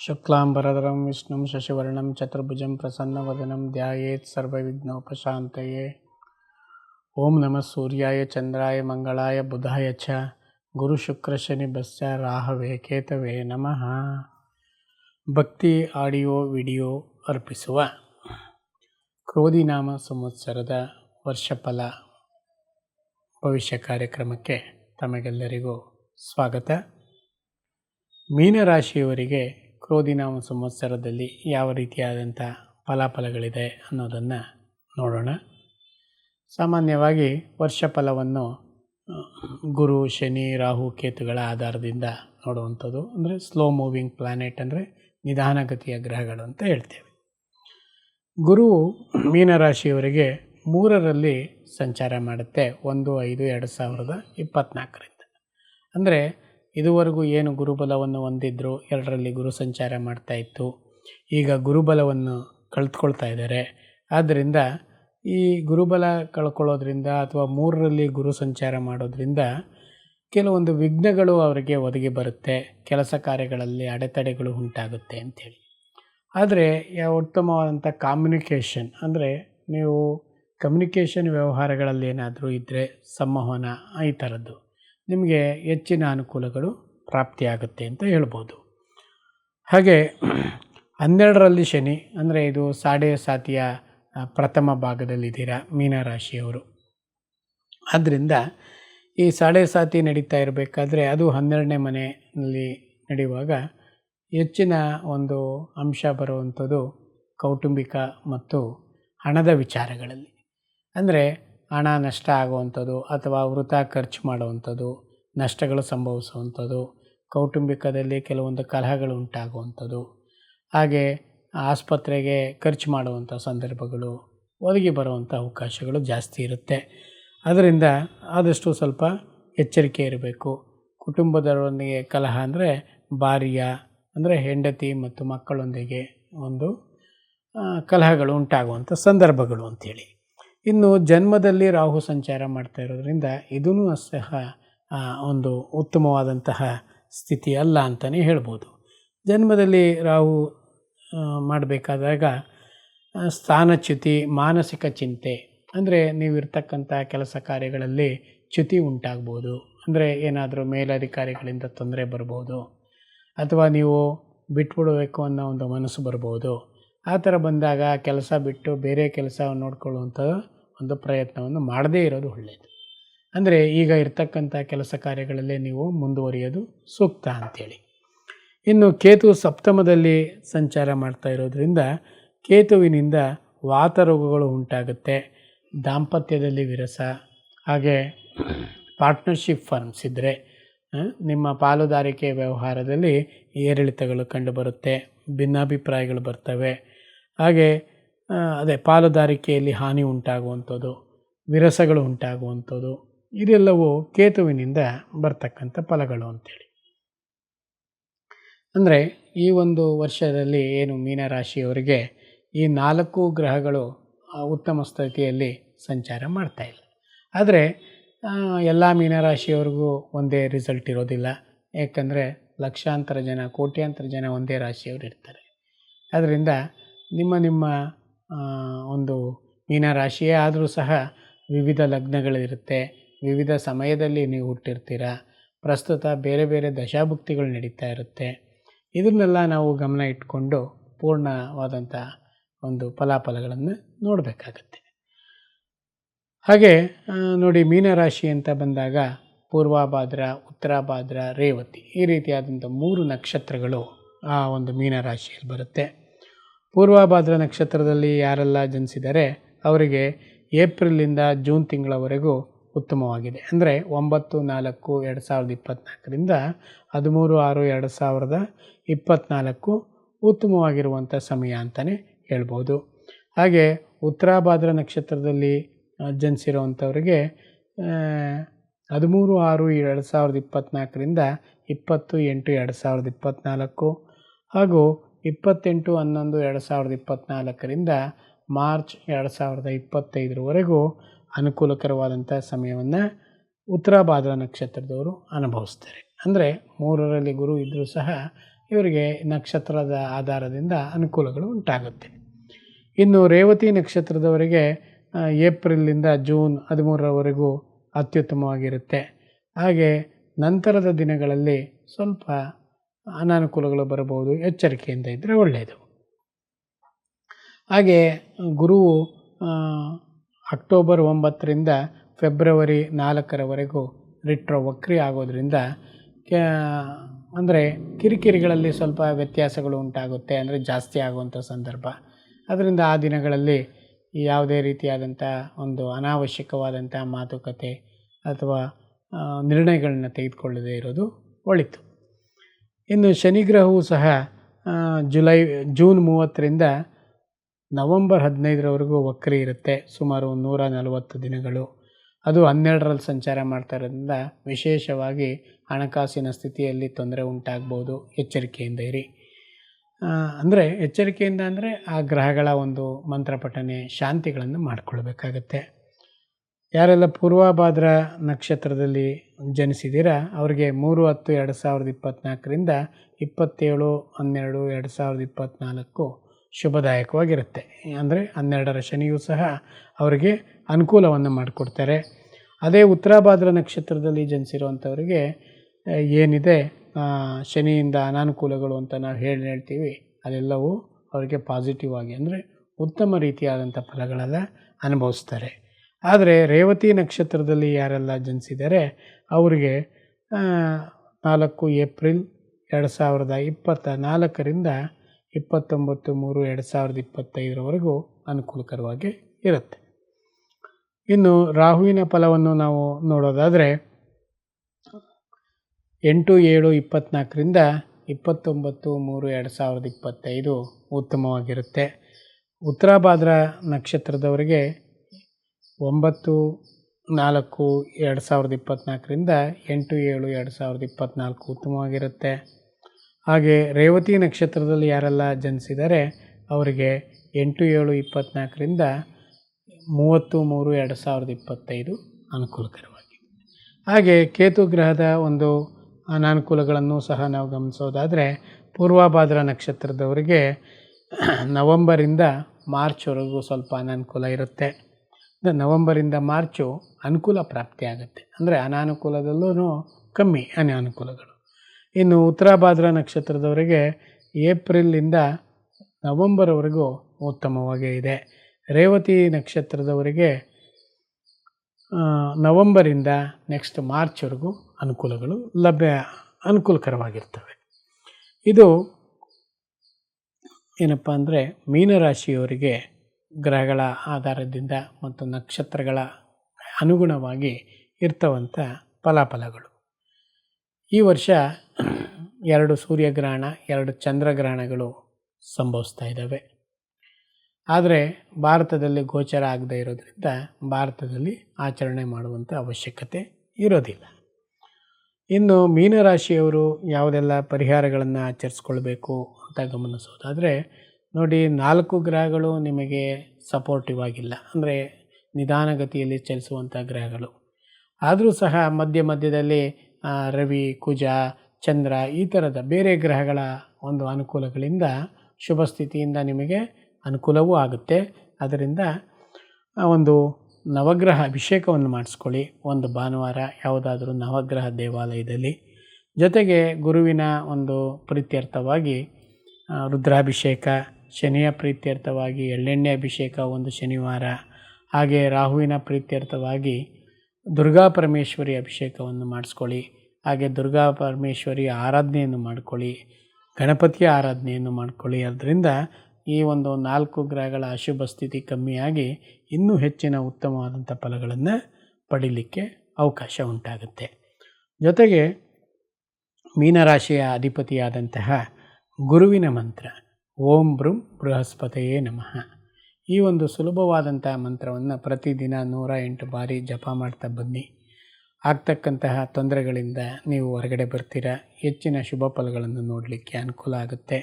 शुक्लाम्बरधरं विष्णुं शशिवर्णं चतुर्भुजं प्रसन्नवदनं ध्यायेत् सर्वविघ्नोपशान्तये ॐ नमः सूर्याय चन्द्राय मङ्गलाय बुधाय च गुरुशुक्रशनिभ्यश्च ರಾಹವೇ ಕೇತವೇ ನಮಃ ಭಕ್ತಿ ಆಡಿಯೋ ವಿಡಿಯೋ ಅರ್ಪಿಸುವ ಕ್ರೋಧಿನಾಮ ಸಂವತ್ಸರದ ವರ್ಷಫಲ ಭವಿಷ್ಯ ಕಾರ್ಯಕ್ರಮಕ್ಕೆ ತಮಗೆಲ್ಲರಿಗೂ ಸ್ವಾಗತ ಮೀನರಾಶಿಯವರಿಗೆ ಕ್ರೋಧಿನಾಮ ಸಂವತ್ಸರದಲ್ಲಿ ಯಾವ ರೀತಿಯಾದಂಥ ಫಲಾಫಲಗಳಿದೆ ಅನ್ನೋದನ್ನು ನೋಡೋಣ. ಸಾಮಾನ್ಯವಾಗಿ ವರ್ಷಫಲವನ್ನು ಫಲವನ್ನು ಗುರು, ಶನಿ, ರಾಹು, ಕೇತುಗಳ ಆಧಾರದಿಂದ ನೋಡುವಂಥದ್ದು. ಅಂದರೆ ಸ್ಲೋ ಮೂವಿಂಗ್ ಪ್ಲಾನೆಟ್ ಅಂದರೆ ನಿಧಾನಗತಿಯ ಗ್ರಹಗಳು ಅಂತ ಹೇಳ್ತೇವೆ. ಗುರು ಮೀನರಾಶಿಯವರಿಗೆ ಮೂರರಲ್ಲಿ ಸಂಚಾರ ಮಾಡುತ್ತೆ ಒಂದು, ಐದು, ಎರಡು ಸಾವಿರದ ಇಪ್ಪತ್ತ್ನಾಲ್ಕರಿಂದ ಅಂದರೆ ಇದುವರೆಗೂ ಏನು ಗುರುಬಲವನ್ನು ಹೊಂದಿದ್ರು ಎರಡರಲ್ಲಿ ಗುರು ಸಂಚಾರ ಮಾಡ್ತಾ ಇತ್ತು. ಈಗ ಗುರುಬಲವನ್ನು ಕಳೆದುಕೊಳ್ತಾ ಇದ್ದಾರೆ. ಆದ್ದರಿಂದ ಈ ಗುರುಬಲ ಕಳ್ಕೊಳ್ಳೋದ್ರಿಂದ ಅಥವಾ ಮೂರರಲ್ಲಿ ಗುರು ಸಂಚಾರ ಮಾಡೋದ್ರಿಂದ ಕೆಲವೊಂದು ವಿಘ್ನಗಳು ಅವರಿಗೆ ಒದಗಿ ಬರುತ್ತೆ. ಕೆಲಸ ಕಾರ್ಯಗಳಲ್ಲಿ ಅಡೆತಡೆಗಳು ಉಂಟಾಗುತ್ತೆ ಅಂಥೇಳಿ. ಆದರೆ ಉತ್ತಮವಾದಂಥ ಕಾಮ್ಯುನಿಕೇಷನ್ ಅಂದರೆ ನೀವು ಕಮ್ಯುನಿಕೇಷನ್ ವ್ಯವಹಾರಗಳಲ್ಲಿ ಏನಾದರೂ ಇದ್ದರೆ, ಸಂವಹನ ಈ ಥರದ್ದು. ನಿಮಗೆ ಹೆಚ್ಚಿನ ಅನುಕೂಲಗಳು ಪ್ರಾಪ್ತಿಯಾಗುತ್ತೆ ಅಂತ ಹೇಳ್ಬೋದು. ಹಾಗೆ ಹನ್ನೆರಡರಲ್ಲಿ ಶನಿ, ಅಂದರೆ ಇದು ಸಾಡೆ ಸಾತಿಯ ಪ್ರಥಮ ಭಾಗದಲ್ಲಿದ್ದೀರಾ ಮೀನರಾಶಿಯವರು. ಆದ್ದರಿಂದ ಈ ಸಾಡೆ ಸಾತಿ ನಡೀತಾ ಇರಬೇಕಾದ್ರೆ ಅದು ಹನ್ನೆರಡನೇ ಮನೆಯಲ್ಲಿ ನಡೆಯುವಾಗ ಹೆಚ್ಚಿನ ಒಂದು ಅಂಶ ಬರುವಂಥದ್ದು ಕೌಟುಂಬಿಕ ಮತ್ತು ಹಣದ ವಿಚಾರಗಳಲ್ಲಿ. ಅಂದರೆ ಹಣ ನಷ್ಟ ಆಗುವಂಥದ್ದು ಅಥವಾ ವೃತ ಖರ್ಚು ಮಾಡುವಂಥದ್ದು, ನಷ್ಟಗಳು ಸಂಭವಿಸುವಂಥದ್ದು, ಕೌಟುಂಬಿಕದಲ್ಲಿ ಕೆಲವೊಂದು ಕಲಹಗಳು ಉಂಟಾಗುವಂಥದ್ದು, ಹಾಗೆ ಆಸ್ಪತ್ರೆಗೆ ಖರ್ಚು ಮಾಡುವಂಥ ಸಂದರ್ಭಗಳು, ಒದಗಿ ಬರುವಂಥ ಅವಕಾಶಗಳು ಜಾಸ್ತಿ ಇರುತ್ತೆ. ಅದರಿಂದ ಆದಷ್ಟು ಸ್ವಲ್ಪ ಎಚ್ಚರಿಕೆ ಇರಬೇಕು. ಕುಟುಂಬದವರೊಂದಿಗೆ ಕಲಹ ಅಂದರೆ ಭಾರ್ಯ, ಅಂದರೆ ಹೆಂಡತಿ ಮತ್ತು ಮಕ್ಕಳೊಂದಿಗೆ ಒಂದು ಕಲಹಗಳು ಉಂಟಾಗುವಂಥ ಸಂದರ್ಭಗಳು ಅಂಥೇಳಿ. ಇನ್ನು ಜನ್ಮದಲ್ಲಿ ರಾಹು ಸಂಚಾರ ಮಾಡ್ತಾ ಇರೋದ್ರಿಂದ ಇದೂ ಸಹ ಒಂದು ಉತ್ತಮವಾದಂತಹ ಸ್ಥಿತಿ ಅಲ್ಲ ಅಂತಲೇ ಹೇಳ್ಬೋದು. ಜನ್ಮದಲ್ಲಿ ರಾಹು ಮಾಡಬೇಕಾದಾಗ ಸ್ಥಾನಚ್ಯುತಿ, ಮಾನಸಿಕ ಚಿಂತೆ, ಅಂದರೆ ನೀವಿರ್ತಕ್ಕಂಥ ಕೆಲಸ ಕಾರ್ಯಗಳಲ್ಲಿ ಚ್ಯುತಿ ಉಂಟಾಗ್ಬೋದು. ಅಂದರೆ ಏನಾದರೂ ಮೇಲಧಿಕಾರಿಗಳಿಂದ ತೊಂದರೆ ಬರ್ಬೋದು. ಅಥವಾ ನೀವು ಬಿಟ್ಬಿಡಬೇಕು ಅನ್ನೋ ಒಂದು ಮನಸ್ಸು ಬರ್ಬೋದು. ಆ ಥರ ಬಂದಾಗ ಕೆಲಸ ಬಿಟ್ಟು ಬೇರೆ ಕೆಲಸ ನೋಡ್ಕೊಳ್ಳುವಂಥ ಒಂದು ಪ್ರಯತ್ನವನ್ನು ಮಾಡದೇ ಇರೋದು ಒಳ್ಳೆಯದು ಅಂದರೆ ಈಗ ಇರ್ತಕ್ಕಂಥ ಕೆಲಸ ಕಾರ್ಯಗಳಲ್ಲೇ ನೀವು ಮುಂದುವರಿಯೋದು ಸೂಕ್ತ ಅಂಥೇಳಿ ಇನ್ನು ಕೇತು ಸಪ್ತಮದಲ್ಲಿ ಸಂಚಾರ ಮಾಡ್ತಾ ಇರೋದ್ರಿಂದ ಕೇತುವಿನಿಂದ ವಾತರೋಗಗಳು ಉಂಟಾಗುತ್ತೆ. ದಾಂಪತ್ಯದಲ್ಲಿ ವಿರಸ, ಹಾಗೆ ಪಾರ್ಟ್ನರ್ಶಿಪ್ ಫರ್ಮ್ಸ್ ಇದ್ದರೆ ನಿಮ್ಮ ಪಾಲುದಾರಿಕೆ ವ್ಯವಹಾರದಲ್ಲಿ ಏರಿಳಿತಗಳು ಕಂಡುಬರುತ್ತೆ, ಭಿನ್ನಾಭಿಪ್ರಾಯಗಳು ಬರ್ತವೆ. ಹಾಗೆ ಅದೇ ಪಾಲುದಾರಿಕೆಯಲ್ಲಿ ಹಾನಿ ಉಂಟಾಗುವಂಥದ್ದು, ವಿರಸಗಳು ಉಂಟಾಗುವಂಥದ್ದು, ಇದೆಲ್ಲವೂ ಕೇತುವಿನಿಂದ ಬರ್ತಕ್ಕಂಥ ಫಲಗಳು ಅಂತೇಳಿ. ಅಂದರೆ ಈ ಒಂದು ವರ್ಷದಲ್ಲಿ ಏನು ಮೀನರಾಶಿಯವರಿಗೆ ಈ ನಾಲ್ಕು ಗ್ರಹಗಳು ಉತ್ತಮ ಸ್ಥಿತಿಯಲ್ಲಿ ಸಂಚಾರ ಮಾಡ್ತಾ ಇಲ್ಲ. ಆದರೆ ಎಲ್ಲ ಮೀನರಾಶಿಯವ್ರಿಗೂ ಒಂದೇ ರಿಸಲ್ಟ್ ಇರೋದಿಲ್ಲ. ಯಾಕಂದರೆ ಲಕ್ಷಾಂತರ ಜನ, ಕೋಟ್ಯಾಂತರ ಜನ ಒಂದೇ ರಾಶಿಯವರು ಇರ್ತಾರೆ. ಅದರಿಂದ ನಿಮ್ಮ ನಿಮ್ಮ ಒಂದು ಮೀನರಾಶಿಯೇ ಆದರೂ ಸಹ ವಿವಿಧ ಲಗ್ನಗಳಿರುತ್ತೆ. ವಿವಿಧ ಸಮಯದಲ್ಲಿ ನೀವು ಹುಟ್ಟಿರ್ತೀರ. ಪ್ರಸ್ತುತ ಬೇರೆ ಬೇರೆ ದಶಾಭುಕ್ತಿಗಳು ನಡೀತಾ ಇರುತ್ತೆ. ಇದನ್ನೆಲ್ಲ ನಾವು ಗಮನ ಇಟ್ಕೊಂಡು ಪೂರ್ಣವಾದಂಥ ಒಂದು ಫಲಾಫಲಗಳನ್ನು ನೋಡಬೇಕಾಗತ್ತೆ. ಹಾಗೆ ನೋಡಿ ಮೀನರಾಶಿ ಅಂತ ಬಂದಾಗ ಪೂರ್ವಾಭಾದ್ರ, ಉತ್ತರಾಭಾದ್ರ, ರೇವತಿ ಈ ರೀತಿಯಾದಂಥ ಮೂರು ನಕ್ಷತ್ರಗಳು ಆ ಒಂದು ಮೀನರಾಶಿಯಲ್ಲಿ ಬರುತ್ತೆ. ಪೂರ್ವಭಾದ್ರ ನಕ್ಷತ್ರದಲ್ಲಿ ಯಾರೆಲ್ಲ ಜನಿಸಿದರೆ ಅವರಿಗೆ ಏಪ್ರಿಲಿಂದ ಜೂನ್ ತಿಂಗಳವರೆಗೂ ಉತ್ತಮವಾಗಿದೆ. ಅಂದರೆ ಒಂಬತ್ತು, ನಾಲ್ಕು, ಎರಡು ಸಾವಿರದ ಇಪ್ಪತ್ತ್ನಾಲ್ಕರಿಂದ ಹದಿಮೂರು, ಆರು, ಎರಡು ಸಾವಿರದ ಇಪ್ಪತ್ತ್ನಾಲ್ಕು ಉತ್ತಮವಾಗಿರುವಂಥ ಸಮಯ ಅಂತಲೇ ಹೇಳ್ಬೋದು. ಹಾಗೆ ಉತ್ತರಾಭಾದ್ರ ನಕ್ಷತ್ರದಲ್ಲಿ ಜನಿಸಿರುವಂಥವ್ರಿಗೆ ಹದಿಮೂರು, ಆರು, ಎರಡು ಸಾವಿರದ ಇಪ್ಪತ್ತ್ನಾಲ್ಕರಿಂದ ಇಪ್ಪತ್ತು, ಎಂಟು, ಎರಡು ಸಾವಿರದ ಇಪ್ಪತ್ತ್ನಾಲ್ಕು ಹಾಗೂ ಇಪ್ಪತ್ತೆಂಟು, ಹನ್ನೊಂದು, ಎರಡು ಸಾವಿರದ ಇಪ್ಪತ್ತ್ನಾಲ್ಕರಿಂದ ಮಾರ್ಚ್ ಎರಡು ಸಾವಿರದ ಇಪ್ಪತ್ತೈದರವರೆಗೂ ಅನುಕೂಲಕರವಾದಂಥ ಸಮಯವನ್ನು ಉತ್ತರ ಭಾದ್ರ ನಕ್ಷತ್ರದವರು ಅನುಭವಿಸ್ತಾರೆ. ಅಂದರೆ ಮೂರರಲ್ಲಿ ಗುರು ಇದ್ದರೂ ಸಹ ಇವರಿಗೆ ನಕ್ಷತ್ರದ ಆಧಾರದಿಂದ ಅನುಕೂಲಗಳು ಉಂಟಾಗುತ್ತೆ. ಇನ್ನು ರೇವತಿ ನಕ್ಷತ್ರದವರಿಗೆ ಏಪ್ರಿಲ್ನಿಂದ ಜೂನ್ ಹದಿಮೂರರವರೆಗೂ ಅತ್ಯುತ್ತಮವಾಗಿರುತ್ತೆ. ಹಾಗೆ ನಂತರದ ದಿನಗಳಲ್ಲಿ ಸ್ವಲ್ಪ ಅನಾನುಕೂಲಗಳು ಬರಬಹುದು, ಎಚ್ಚರಿಕೆಯಿಂದ ಇದ್ದರೆ ಒಳ್ಳೆಯದು. ಹಾಗೆ ಗುರುವು ಅಕ್ಟೋಬರ್ ಒಂಬತ್ತರಿಂದ ಫೆಬ್ರವರಿ ನಾಲ್ಕರವರೆಗೂ ರಿಟ್ರೋ ವಕ್ರಿ ಆಗೋದ್ರಿಂದ ಅಂದರೆ ಕಿರಿಕಿರಿಗಳಲ್ಲಿ ಸ್ವಲ್ಪ ವ್ಯತ್ಯಾಸಗಳು ಉಂಟಾಗುತ್ತೆ, ಅಂದರೆ ಜಾಸ್ತಿ ಆಗುವಂಥ ಸಂದರ್ಭ. ಅದರಿಂದ ಆ ದಿನಗಳಲ್ಲಿ ಯಾವುದೇ ರೀತಿಯಾದಂಥ ಒಂದು ಅನಾವಶ್ಯಕವಾದಂಥ ಮಾತುಕತೆ ಅಥವಾ ನಿರ್ಣಯಗಳನ್ನ ತೆಗೆದುಕೊಳ್ಳದೇ ಇರೋದು ಒಳಿತು. ಇನ್ನು ಶನಿಗ್ರಹವು ಸಹ ಜುಲೈ, ಜೂನ್ ಮೂವತ್ತರಿಂದ ನವಂಬರ್ ಹದಿನೈದರವರೆಗೂ ವಕ್ರಿ ಇರುತ್ತೆ. ಸುಮಾರು ನೂರ ನಲವತ್ತು ದಿನಗಳು. ಅದು ಹನ್ನೆರಡರಲ್ಲಿ ಸಂಚಾರ ಮಾಡ್ತಾ ಇರೋದ್ರಿಂದ ವಿಶೇಷವಾಗಿ ಹಣಕಾಸಿನ ಸ್ಥಿತಿಯಲ್ಲಿ ತೊಂದರೆ ಉಂಟಾಗ್ಬೋದು. ಎಚ್ಚರಿಕೆಯಿಂದ ಇರಿ. ಅಂದರೆ ಎಚ್ಚರಿಕೆಯಿಂದ ಅಂದರೆ ಆ ಗ್ರಹಗಳ ಒಂದು ಮಂತ್ರಪಠನೆ, ಶಾಂತಿಗಳನ್ನು ಮಾಡಿಕೊಳ್ಬೇಕಾಗತ್ತೆ. ಯಾರೆಲ್ಲ ಪೂರ್ವಾಭಾದ್ರ ನಕ್ಷತ್ರದಲ್ಲಿ ಜನಿಸಿದ್ದೀರಾ, ಅವರಿಗೆ ಮೂರು ಹತ್ತು ಎರಡು ಸಾವಿರದ ಇಪ್ಪತ್ತ್ನಾಲ್ಕರಿಂದ ಇಪ್ಪತ್ತೇಳು, ಹನ್ನೆರಡು, ಎರಡು ಸಾವಿರದ ಇಪ್ಪತ್ತ್ನಾಲ್ಕು ಶುಭದಾಯಕವಾಗಿರುತ್ತೆ. ಅಂದರೆ ಹನ್ನೆರಡರ ಶನಿಯೂ ಸಹ ಅವರಿಗೆ ಅನುಕೂಲವನ್ನು ಮಾಡಿಕೊಡ್ತಾರೆ. ಅದೇ ಉತ್ತರಾಭಾದ್ರ ನಕ್ಷತ್ರದಲ್ಲಿ ಜನಿಸಿರುವಂಥವರಿಗೆ ಏನಿದೆ ಶನಿಯಿಂದ ಅನಾನುಕೂಲಗಳು ಅಂತ ನಾವು ಹೇಳಿ ಹೇಳ್ತೀವಿ, ಅದೆಲ್ಲವೂ ಅವರಿಗೆ ಪಾಸಿಟಿವ್ ಆಗಿ ಅಂದರೆ ಉತ್ತಮ ರೀತಿಯಾದಂಥ ಫಲಗಳೆಲ್ಲ ಅನುಭವಿಸ್ತಾರೆ. ಆದರೆ ರೇವತಿ ನಕ್ಷತ್ರದಲ್ಲಿ ಯಾರೆಲ್ಲ ಜನಿಸಿದ್ದಾರೆ ಅವರಿಗೆ ನಾಲ್ಕು ಏಪ್ರಿಲ್ ಎರಡು ಸಾವಿರದ ಇಪ್ಪತ್ತ ನಾಲ್ಕರಿಂದ ಇಪ್ಪತ್ತೊಂಬತ್ತು ಮೂರು ಎರಡು ಸಾವಿರದ ಇಪ್ಪತ್ತೈದರವರೆಗೂ ಅನುಕೂಲಕರವಾಗಿ ಇರುತ್ತೆ. ಇನ್ನು ರಾಹುವಿನ ಫಲವನ್ನು ನಾವು ನೋಡೋದಾದರೆ, ಎಂಟು ಏಳು ಇಪ್ಪತ್ತ್ನಾಲ್ಕರಿಂದ ಇಪ್ಪತ್ತೊಂಬತ್ತು ಮೂರು ಎರಡು ಸಾವಿರದ ಇಪ್ಪತ್ತೈದು ಉತ್ತಮವಾಗಿರುತ್ತೆ. ಉತ್ತರಾಭಾದ್ರ ನಕ್ಷತ್ರದವರಿಗೆ ಒಂಬತ್ತು, ನಾಲ್ಕು, ಎರಡು ಸಾವಿರದ ಇಪ್ಪತ್ತ್ನಾಲ್ಕರಿಂದ ಎಂಟು, ಏಳು, ಎರಡು ಸಾವಿರದ ಇಪ್ಪತ್ತ್ನಾಲ್ಕು ಉತ್ತಮವಾಗಿರುತ್ತೆ. ಹಾಗೆ ರೇವತಿ ನಕ್ಷತ್ರದಲ್ಲಿ ಯಾರೆಲ್ಲ ಜನಿಸಿದರೆ ಅವರಿಗೆ ಎಂಟು, ಏಳು ಇಪ್ಪತ್ತ್ನಾಲ್ಕರಿಂದ ಮೂವತ್ತು, ಮೂರು, ಎರಡು ಸಾವಿರದ ಇಪ್ಪತ್ತೈದು ಅನುಕೂಲಕರವಾಗಿದೆ. ಹಾಗೆ ಕೇತು ಗ್ರಹದ ಒಂದು ಅನಾನುಕೂಲಗಳನ್ನು ಸಹ ನಾವು ಗಮನಿಸೋದಾದರೆ ಪೂರ್ವಭಾದ್ರ ನಕ್ಷತ್ರದವರಿಗೆ ನವಂಬರಿಂದ ಮಾರ್ಚ್ವರೆಗೂ ಸ್ವಲ್ಪ ಅನಾನುಕೂಲ ಇರುತ್ತೆ. ನವಂಬರಿಂದ ಮಾರ್ಚು ಅನುಕೂಲ ಪ್ರಾಪ್ತಿಯಾಗುತ್ತೆ. ಅಂದರೆ ಅನಾನುಕೂಲದಲ್ಲೂ ಕಮ್ಮಿ ಅನಾನುಕೂಲಗಳು. ಇನ್ನು ಉತ್ತರಾಭಾದ್ರ ನಕ್ಷತ್ರದವರಿಗೆ ಏಪ್ರಿಲಿಂದ ನವಂಬರ್ವರೆಗೂ ಉತ್ತಮವಾಗೇ ಇದೆ. ರೇವತಿ ನಕ್ಷತ್ರದವರಿಗೆ ನವಂಬರಿಂದ ನೆಕ್ಸ್ಟ್ ಮಾರ್ಚ್ವರೆಗೂ ಅನುಕೂಲಗಳು ಲಭ್ಯ, ಅನುಕೂಲಕರವಾಗಿರ್ತವೆ. ಇದು ಏನಪ್ಪ ಅಂದರೆ ಮೀನರಾಶಿಯವರಿಗೆ ಗ್ರಹಗಳ ಆಧಾರದಿಂದ ಮತ್ತು ನಕ್ಷತ್ರಗಳ ಅನುಗುಣವಾಗಿ ಇರ್ತವಂಥ ಫಲಾಫಲಗಳು. ಈ ವರ್ಷ ಎರಡು ಸೂರ್ಯಗ್ರಹಣ, ಎರಡು ಚಂದ್ರಗ್ರಹಣಗಳು ಸಂಭವಿಸ್ತಾ ಇದ್ದಾವೆ. ಆದರೆ ಭಾರತದಲ್ಲಿ ಗೋಚರ ಆಗದೇ ಇರೋದರಿಂದ ಭಾರತದಲ್ಲಿ ಆಚರಣೆ ಮಾಡುವಂಥ ಅವಶ್ಯಕತೆ ಇರೋದಿಲ್ಲ. ಇನ್ನು ಮೀನರಾಶಿಯವರು ಯಾವುದೆಲ್ಲ ಪರಿಹಾರಗಳನ್ನು ಆಚರಿಸ್ಕೊಳ್ಬೇಕು ಅಂತ ಗಮನಿಸೋದಾದರೆ ನೋಡಿ, ನಾಲ್ಕು ಗ್ರಹಗಳು ನಿಮಗೆ ಸಪೋರ್ಟಿವ್ ಆಗಿಲ್ಲ. ಅಂದರೆ ನಿಧಾನಗತಿಯಲ್ಲಿ ಚಲಿಸುವಂಥ ಗ್ರಹಗಳು. ಆದರೂ ಸಹ ಮಧ್ಯ ಮಧ್ಯದಲ್ಲಿ ರವಿ, ಕುಜ, ಚಂದ್ರ ಈ ಥರದ ಬೇರೆ ಗ್ರಹಗಳ ಒಂದು ಅನುಕೂಲಗಳಿಂದ ಶುಭ ಸ್ಥಿತಿಯಿಂದ ನಿಮಗೆ ಅನುಕೂಲವೂ ಆಗುತ್ತೆ. ಅದರಿಂದ ಒಂದು ನವಗ್ರಹ ಅಭಿಷೇಕವನ್ನು ಮಾಡಿಸ್ಕೊಳ್ಳಿ. ಒಂದು ಭಾನುವಾರ ಯಾವುದಾದರೂ ನವಗ್ರಹ ದೇವಾಲಯದಲ್ಲಿ. ಜೊತೆಗೆ ಗುರುವಿನ ಒಂದು ಪ್ರೀತ್ಯರ್ಥವಾಗಿ ರುದ್ರಾಭಿಷೇಕ ಶನಿಯ ಪ್ರೀತ್ಯರ್ಥವಾಗಿ ಎಳ್ಳೆಣ್ಣೆ ಅಭಿಷೇಕ ಒಂದು ಶನಿವಾರ. ಹಾಗೆ ರಾಹುವಿನ ಪ್ರೀತ್ಯರ್ಥವಾಗಿ ದುರ್ಗಾ ಪರಮೇಶ್ವರಿ ಅಭಿಷೇಕವನ್ನು ಮಾಡಿಸ್ಕೊಳ್ಳಿ. ಹಾಗೆ ದುರ್ಗಾ ಪರಮೇಶ್ವರಿ ಆರಾಧನೆಯನ್ನು ಮಾಡ್ಕೊಳ್ಳಿ. ಗಣಪತಿಯ ಆರಾಧನೆಯನ್ನು ಮಾಡ್ಕೊಳ್ಳಿ. ಅದರಿಂದ ಈ ಒಂದು ನಾಲ್ಕು ಗ್ರಹಗಳ ಅಶುಭ ಸ್ಥಿತಿ ಕಮ್ಮಿಯಾಗಿ ಇನ್ನೂ ಹೆಚ್ಚಿನ ಉತ್ತಮವಾದಂಥ ಫಲಗಳನ್ನು ಪಡೀಲಿಕ್ಕೆ ಅವಕಾಶ ಉಂಟಾಗುತ್ತೆ. ಜೊತೆಗೆ ಮೀನರಾಶಿಯ ಅಧಿಪತಿಯಾದಂತಹ ಗುರುವಿನ ಮಂತ್ರ. ಓಂ ಬೃಂ ಬೃಹಸ್ಪತಿಯೇ ನಮಃ. ಈ ಒಂದು ಸುಲಭವಾದಂಥ ಮಂತ್ರವನ್ನು ಪ್ರತಿದಿನ ನೂರ ಎಂಟು ಬಾರಿ ಜಪ ಮಾಡ್ತಾ ಬನ್ನಿ. ಆಗ್ತಕ್ಕಂತಹ ತೊಂದರೆಗಳಿಂದ ನೀವು ಹೊರಗಡೆ ಬರ್ತೀರಾ? ಹೆಚ್ಚಿನ ಶುಭ ಫಲಗಳನ್ನು ನೋಡಲಿಕ್ಕೆ ಅನುಕೂಲ ಆಗುತ್ತೆ.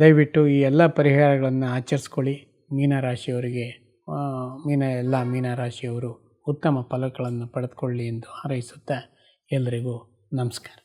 ದಯವಿಟ್ಟು ಈ ಎಲ್ಲ ಪರಿಹಾರಗಳನ್ನು ಆಚರಿಸ್ಕೊಳ್ಳಿ. ಮೀನರಾಶಿಯವರಿಗೆ ಮೀನ, ಎಲ್ಲ ಮೀನರಾಶಿಯವರು ಉತ್ತಮ ಫಲಗಳನ್ನು ಪಡೆದುಕೊಳ್ಳಿ ಎಂದು ಹಾರೈಸುತ್ತಾ ಎಲ್ಲರಿಗೂ ನಮಸ್ಕಾರ.